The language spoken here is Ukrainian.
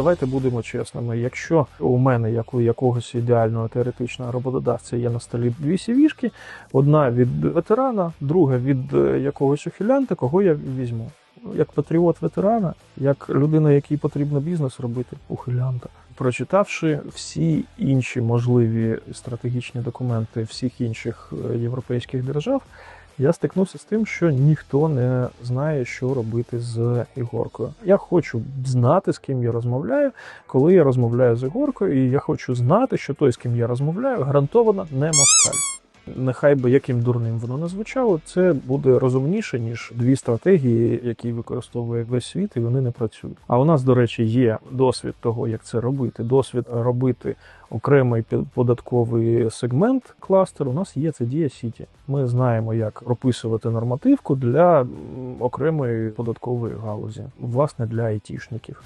Давайте будемо чесними. Якщо у мене, як у якогось ідеального теоретичного роботодавця, є на столі дві сівішки, одна від ветерана, друга від е, якогось ухилянта, кого я візьму? Як патріот ветерана, як людина, якій потрібно бізнес робити, ухилянта. Прочитавши всі інші можливі стратегічні документи всіх інших е, європейських держав, я стикнувся з тим, що ніхто не знає, що робити з ігоркою. Я хочу знати, з ким я розмовляю, коли я розмовляю з ігоркою, і я хочу знати, що той, з ким я розмовляю, гарантовано не москаль. Нехай би яким дурним воно не звучало, це буде розумніше ніж дві стратегії, які використовує весь світ, і вони не працюють. А у нас, до речі, є досвід того, як це робити. Досвід робити окремий податковий сегмент кластер. У нас є це Дія Сіті. Ми знаємо, як прописувати нормативку для окремої податкової галузі, власне для айтішників.